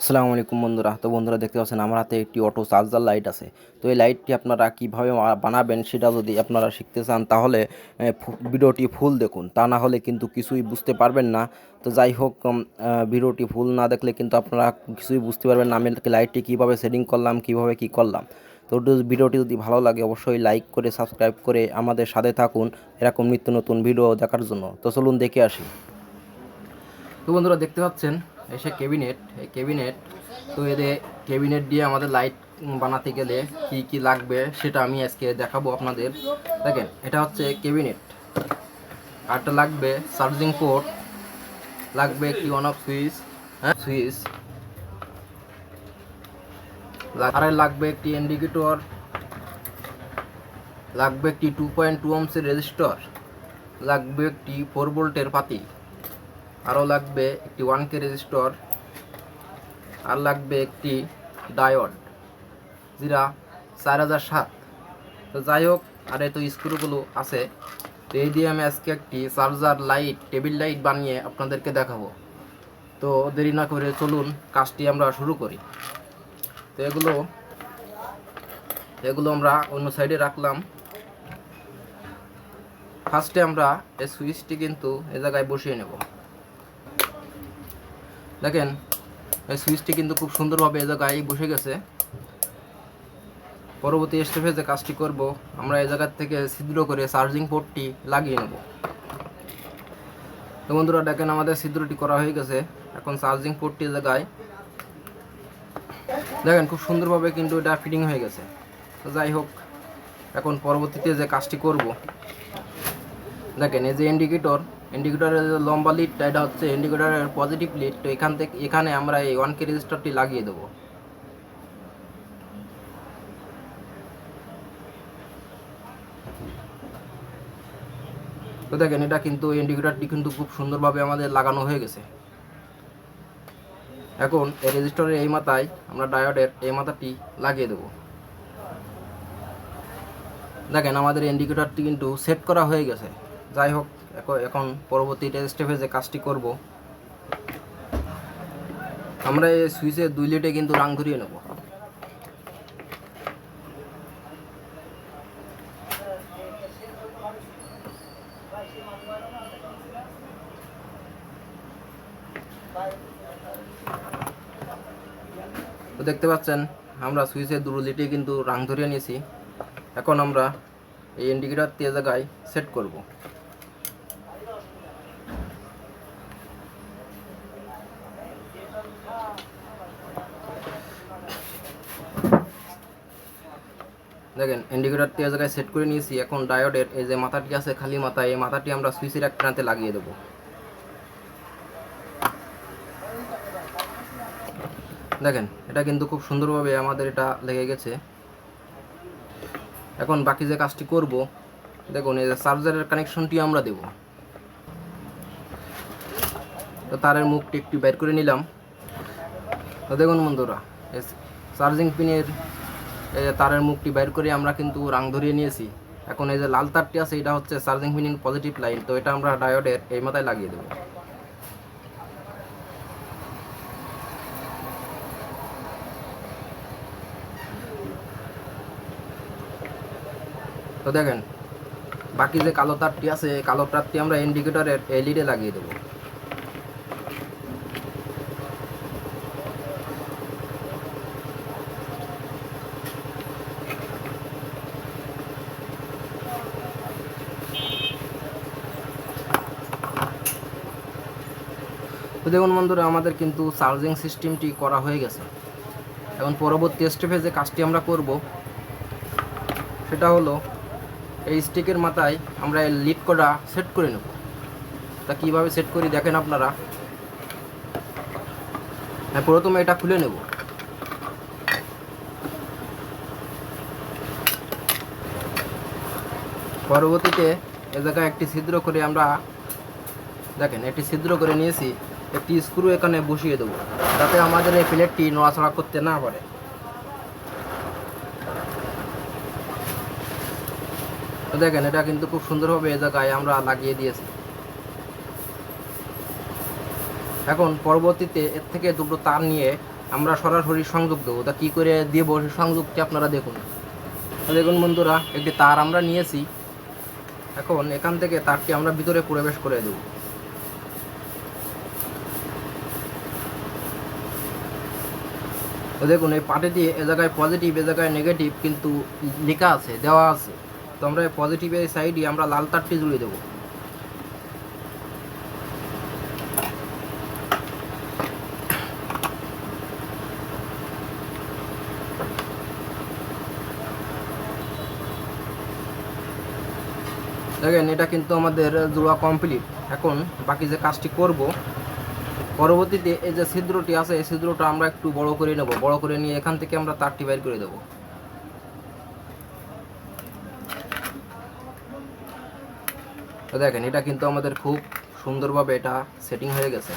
আসসালামু আলাইকুম বন্ধুরা। তো বন্ধুরা দেখতে পাচ্ছেন, আমার হাতে একটি অটো চার্জার লাইট আছে। তো এই লাইটটি আপনারা কীভাবে বানাবেন সেটা যদি আপনারা শিখতে চান, তাহলে ভিডিওটি ফুল দেখুন। তা না হলে কিন্তু কিছুই বুঝতে পারবেন না। তো যাই হোক ভিডিওটি ফুল না দেখলে কিন্তু আপনারা কিছুই বুঝতে পারবেন না। আমি লাইটটি কীভাবে সেটিং করলাম, কীভাবে কী করলাম। তো ভিডিওটি যদি ভালো লাগে, অবশ্যই লাইক করে সাবস্ক্রাইব করে আমাদের সাথে থাকুন এরকম নিত্য নতুন ভিডিও দেখার জন্য। তো চলুন দেখে আসি। তো বন্ধুরা দেখতে পাচ্ছেন এসে ক্যাবিনেট এই ক্যাবিনেট তো এদের ক্যাবিনেট দিয়ে আমাদের লাইট বানাতে গেলে কি কি লাগবে সেটা আমি আজকে দেখাবো আপনাদের। দেখেন, এটা হচ্ছে ক্যাবিনেট আরটা লাগবে চার্জিং পোর্ট লাগবে একটি অন অফ সুইচ হ্যাঁ? সুইচ আর লাগবে একটি ইন্ডিকেটর লাগবে একটি টু পয়েন্ট টু ওমসের রেজিস্টর লাগবে একটি ফোর ভোল্টের পাতি। আরও লাগবে একটি ওয়ান কে রেজিস্টর আর লাগবে একটি ডায়োড যেটা চার হাজার সাত। তো যাই হোক, আর এই তো স্ক্রুগুলো আছে, তো এই দিয়ে আমি আজকে একটি চার্জার লাইট টেবিল লাইট বানিয়ে আপনাদেরকে দেখাবো। তো দেরি না করে চলুন, কাজটি আমরা শুরু করি। তো এগুলো এগুলো আমরা অন্য সাইডে রাখলাম। ফার্স্টে আমরা এই সুইচটি কিন্তু এ জায়গায় বসিয়ে নেব। দেখেন, এই সুইচটি কিন্তু খুব সুন্দরভাবে এ জায়গায় বসে গেছে। পরবর্তী স্টেপে যে কাজটি করব, আমরা এই জায়গার থেকে ছিদ্র করে চার্জিং পোর্টটি লাগিয়ে নেব। তো বন্ধুরা, দেখেন আমাদের ছিদ্রটি করা হয়ে গেছে। এখন চার্জিং পোর্টটি এ জায়গায়। দেখেন, খুব সুন্দরভাবে কিন্তু এটা ফিটিং হয়ে গেছে। তো যাই হোক, এখন পরবর্তীতে যে কাজটি করব, দেখেন, এই যে ইন্ডিকেটর ইন্ডিকেটরের যে লম্বা লিডটা এটা হচ্ছে ইন্ডিকেটরের পজিটিভ লিড তো এখান থেকে, এখানে আমরা এই ওয়ান কে রেজিস্টারটি লাগিয়ে দেবো। তো দেখেন, এটা কিন্তু ইন্ডিকেটরটি কিন্তু খুব সুন্দরভাবে আমাদের লাগানো হয়ে গেছে। এখন এই রেজিস্টারের এই মাথায় আমরা ডায়োডের এই মাথাটি লাগিয়ে দেবো। দেখেন, আমাদের ইন্ডিকেটরটি কিন্তু সেট করা হয়ে গেছে। যাই হোক এখন- পরবর্তী স্টেপে যে কাজটি করব, আমরা এই সুইচের দুই লিটে কিন্তু রাং ধরিয়ে নেব। তো দেখতে পাচ্ছেন, আমরা সুইচের দুটো লিটে কিন্তু রাং ধরিয়ে নিয়েছি। এখন আমরা এই ইন্ডিকেটর দিয়ে জায়গায় সেট করব। দেখেন ইন্ডিকেটর দিয়ে জায়গায় সেট করে নিয়েছি, এখন ডায়োডের এই যে মাথাটি আছে খালি মাথা এই মাথাটি আমরা সুইচের একটাতে লাগিয়ে দেবো। দেখেন, এটা কিন্তু খুব সুন্দরভাবে আমাদের এটা লেগে গেছে। এখন বাকি যে কাজটি করব, দেখুন, এই যে চার্জারের কানেকশনটি আমরা দেব। তো তারের মুখটি একটু বের করে নিলাম। তো দেখুন বন্ধুরা চার্জিং পিনের এই যে তারের মুখটি বের করে, আমরা কিন্তু রাং ধরিয়ে নিয়েছি। এখন এই যে লাল তারটি আছে, এটা হচ্ছে চার্জিং পিনের পজিটিভ লাইন, তো এটা আমরা ডায়োডের এই মাথায় লাগিয়ে দেবো। তো দেখেন, বাকি যে কালো তারটি আছে কালো তারটি আমরা ইন্ডিকেটরের এলইডি লাগিয়ে দেবো। তো দেখুন বন্ধুরা আমাদের কিন্তু চার্জিং সিস্টেমটি করা হয়ে গেছে। এখন পরবর্তী স্টেপে যে কাজটি আমরা করব, সেটা হলো এই স্টিকের মাথায় আমরা এই লিড করা সেট করে নেব। তা কীভাবে সেট করি দেখেন আপনারা। হ্যাঁ প্রথমে এটা খুলে নেব। পরবর্তীতে এ জায়গায় একটি ছিদ্র করে আমরা দেখেন, একটি ছিদ্র করে নিয়েছি। একটি স্ক্রু এখানে বসিয়ে দেবো, যাতে আমাদের এই প্লেটটি নড়াচড়া করতে না পারে। দেখেন, এটা কিন্তু খুব সুন্দরভাবে এ জায়গায় আমরা লাগিয়ে দিয়েছি। এখন পরবর্তীতে এর থেকে দুটো তার নিয়ে আমরা সরাসরি সংযোগ দেবো। তা কী করে দেবো সেই সংযোগটি আপনারা দেখুন। দেখুন বন্ধুরা, একটি তার আমরা নিয়েছি। এখন এখান থেকে তারটি আমরা ভিতরে প্রবেশ করে দেবো। দেখুন, এই পাটে দিয়ে এ জায়গায় পজিটিভ এ জায়গায় নেগেটিভ কিন্তু লেখা আছে, দেওয়া আছে। তো আমরা এই পজিটিভের সাইডে আমরা লাল তারটি জুড়ে দেবো। দেখেন, এটা কিন্তু আমাদের জোড়া কমপ্লিট এখন বাকি যে কাজটি করব পরবর্তীতে এই যে ছিদ্রটি আছে, এই ছিদ্রটা আমরা একটু বড় করে নেব। বড় করে নিয়ে এখান থেকে আমরা তারটি বাইর করে দেব। তো দেখেন, এটা কিন্তু আমাদের খুব সুন্দরভাবে এটা সেটিং হয়ে গেছে।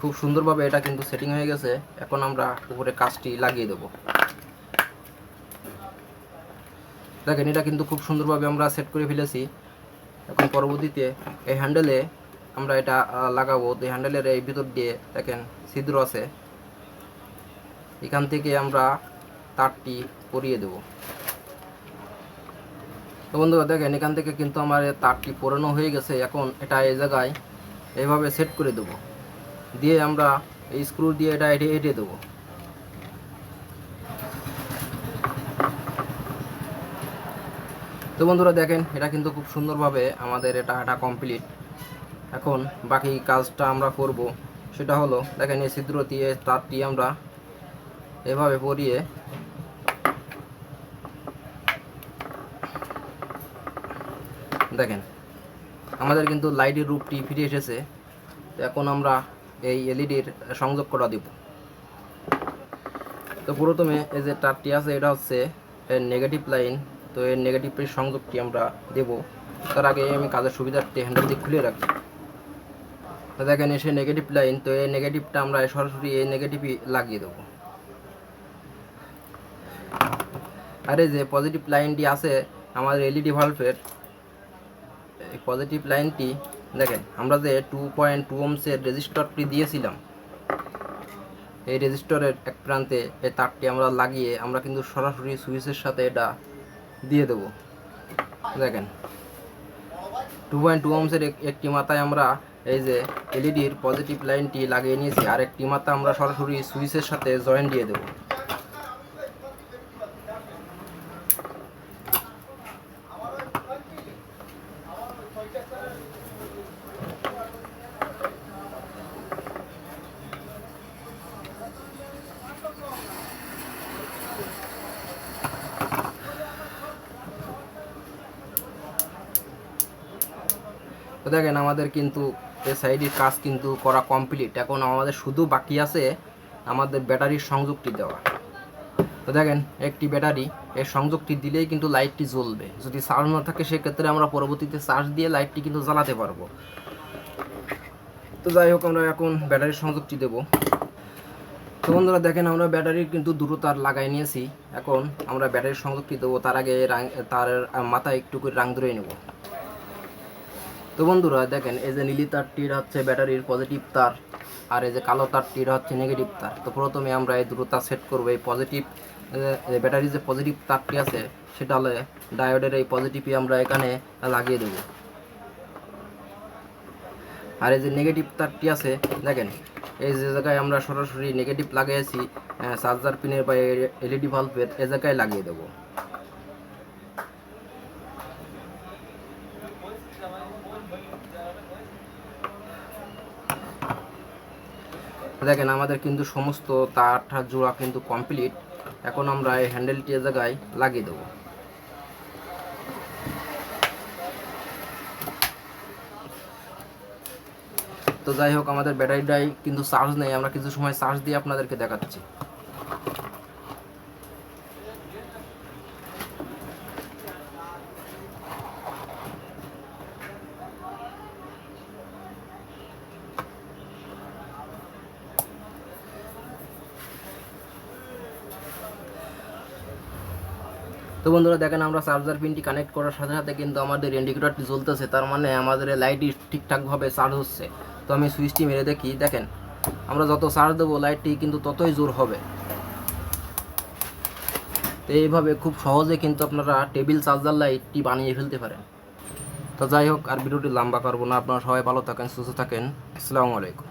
খুব সুন্দরভাবে এটা কিন্তু সেটিং হয়ে গেছে। এখন আমরা উপরে কাজটি লাগিয়ে দেবো। দেখেন, এটা কিন্তু খুব সুন্দরভাবে আমরা সেট করে ফেলেছি। এখন পরবর্তীতে এই হ্যান্ডেলে আমরা এটা লাগাবো। তো হ্যান্ডেলের এই ভিতর দিয়ে দেখেন, ছিদ্র আছে। এখান থেকে আমরা তারটি পরিয়ে দেব। তো বন্ধুরা, দেখেন, এখান থেকে কিন্তু আমার তারটি পরানো হয়ে গেছে। এখন এটা এই জায়গায় এইভাবে সেট করে দেব। দিয়ে আমরা এই স্ক্রু দিয়ে এটা এটে এটে দেবো। তো বন্ধুরা, দেখেন, এটা কিন্তু খুব সুন্দরভাবে আমাদের এটা এটা কমপ্লিট এখন বাকি কাজটা আমরা করব। সেটা হলো, দেখেন এই ছিদ্র দিয়ে তারটি আমরা এভাবে পরিয়ে দেখেন, আমাদের কিন্তু লাইটের রূপটি ফিরে এসেছে। এখন আমরা এই এলইডির সংযোগ করা দেব। তো প্রথমে এই যে তারটি আছে, এটা হচ্ছে এর নেগেটিভ লাইন তো এর নেগেটিভের সংযোগটি আমরা দেব। তার আগে আমি কাজের সুবিধার্থে হ্যান্ডেল দিয়ে খুলে রাখি। তো দেখেন এসে নেগেটিভ লাইন তো এই নেগেটিভটা আমরা সরাসরি এই নেগেটিভই লাগিয়ে দেবো। আর যে পজিটিভ লাইনটি আছে আমাদের এলইডি ভাল্বের এই পজিটিভ লাইনটি দেখেন, আমরা যে টু পয়েন্ট টু ওমসের রেজিস্টারটি দিয়েছিলাম, এই রেজিস্টরের এক প্রান্তে এই তারটি আমরা লাগিয়ে আমরা কিন্তু সরাসরি সুইচের সাথে এটা দিয়ে দেব। দেখেন টু পয়েন্ট টু ওমসের একটি মাথায় আমরা এই যে এলইডির পজিটিভ লাইনটি লাগিয়ে নিয়েছি আর একটি মাথা আমরা সরাসরি সুইচের সাথে জয়েন দিয়ে দেবো। দেখেন আমাদের কিন্তু এই সাইডের কাজ কিন্তু করা কমপ্লিট এখন আমাদের শুধু বাকি আছে আমাদের ব্যাটারির সংযোগটি দেওয়া। তো দেখেন, একটি ব্যাটারি, এর সংযোগটি দিলেই কিন্তু লাইটটি জ্বলবে। যদি চার্জ না থাকে, সেক্ষেত্রে আমরা পরবর্তীতে চার্জ দিয়ে লাইটটি কিন্তু জ্বালাতে পারব। তো যাই হোক, আমরা এখন ব্যাটারির সংযোগটি দেব। তো বন্ধুরা, দেখেন আমরা ব্যাটারির কিন্তু দুটো তার লাগাই নিয়েছি। এখন আমরা ব্যাটারির সংযোগটি দেবো, তার আগে তার মাথায় একটু করে রাং ধরে নেব। তো বন্ধুরা দেখেন, এই যে নীলি তারটির হচ্ছে ব্যাটারির পজিটিভ তার, আর এই যে কালো তারটির হচ্ছে নেগেটিভ তার। তো প্রথমে আমরা এই দুটো তার সেট করব। এই পজিটিভ ব্যাটারির যে পজিটিভ তারটি আছে, সেটা হলে ডায়োডের এই পজিটিভই আমরা এখানে লাগিয়ে দেবো। আর এই যে নেগেটিভ তারটি আছে, দেখেন, এই যে জায়গায় আমরা সরাসরি নেগেটিভ লাগিয়েছি চার্জার পিনের বা এলইডি ভাল্বের এ জায়গায় লাগিয়ে দেবো। দেখেন, আমাদের কিন্তু সমস্ত তার ঠার জোড়া কিন্তু কমপ্লিট এখন আমরা এই হ্যান্ডেলটি জায়গায় লাগিয়ে দেবো। তো যাই হোক, আমাদের ব্যাটারিটাই কিন্তু চার্জ নেই। আমরা কিছু সময় চার্জ দিয়ে আপনাদেরকে দেখাচ্ছি। তো বন্ধুরা দেখেন আমরা চার্জার পিনটি কানেক্ট করার সাথে সাথে কিন্তু আমাদের ইন্ডিকেটরটি জ্বলতেছে, তার মানে আমাদের লাইটই ঠিকঠাকভাবে চার্জ হচ্ছে। তো আমি সুইচটি মেরে দেখি, দেখেন, আমরা যত চার্জ দেবো লাইটটি কিন্তু ততই জোর হবে। তো এইভাবে খুব সহজে কিন্তু আপনারা টেবিল চার্জার লাইটটি বানিয়ে ফেলতে পারেন। তো যাই হোক, আর ভিডিওটি লম্বা করব না, আপনারা সবাই ভালো থাকেন, সুস্থ থাকেন, আসসালামু আলাইকুম।